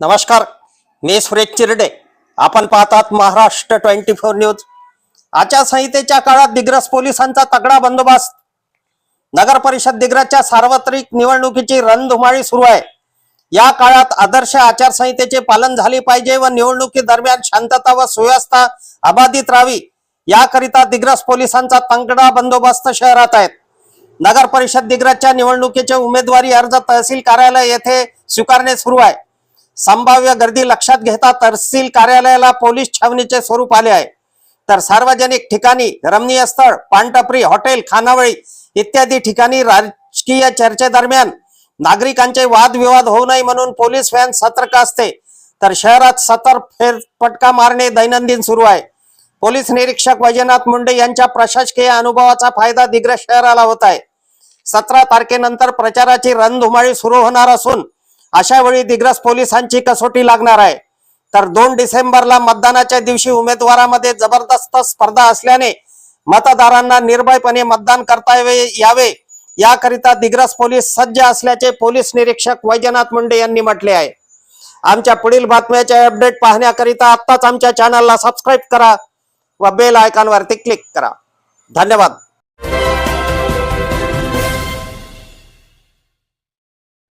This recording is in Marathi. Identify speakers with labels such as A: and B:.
A: नमस्कार मी सुरेश चिरडे. आपण पाहतात महाराष्ट्र ट्वेंटी फोर न्यूज. आचारसंहितेच्या काळात दिग्रस पोलिसांचा तगडा बंदोबस्त. नगर परिषद दिग्रसच्या सार्वत्रिक निवडणुकीची रणधुमाळी सुरू आहे. या काळात आदर्श आचारसंहितेचे पालन झाले पाहिजे व निवडणुकी दरम्यान शांतता व सुव्यवस्था अबाधित राहावी. याकरिता दिग्रस पोलिसांचा तंगडा बंदोबस्त शहरात आहेत नगर परिषद दिग्रसच्या निवडणुकीचे उमेदवारी अर्ज तहसील कार्यालय येथे स्वीकारणे सुरू आहे. संभाव्य गर्दी लक्षात घेता तहसील कार्यालयाला पोलीस छावणीचे स्वरूप आले आहे. तर सार्वजनिक ठिकाणी रमणीय स्थळ पानटपरी हॉटेल खानावळी इत्यादी ठिकाणी राजकीय चर्चेदरम्यान नागरिकांचे वादविवाद होऊ नये म्हणून पोलीस व्हॅन सतर्क असते. तर शहरात सतर्क फेरफटका मारणे दैनंदिन सुरू आहे. पोलीस निरीक्षक वैजनाथ मुंडे यांच्या प्रशासकीय अनुभवाचा फायदा दिग्रस शहराला होत आहे. सतरा तारखेनंतर प्रचाराची रणधुमाळी सुरू होणार असून अशा वेळी दिग्रस पोलिसांची कसोटी लागणार आहे. तर दोन डिसेंबरला मतदानाच्या दिवशी उमेदवारामध्ये जबरदस्त स्पर्धा असल्याने मतदारांना निर्भयपणे मतदान करता यावे यावे. याकरिता दिग्रस पोलीस सज्ज असल्याचे पोलीस निरीक्षक वैजनाथ मुंडे यांनी म्हटले आहे. आमच्या पुढील बातम्याचे अपडेट पाहण्याकरिता आत्ताच आमच्या चॅनलला सबस्क्राईब करा व बेल आयकॉनवरती क्लिक करा. धन्यवाद.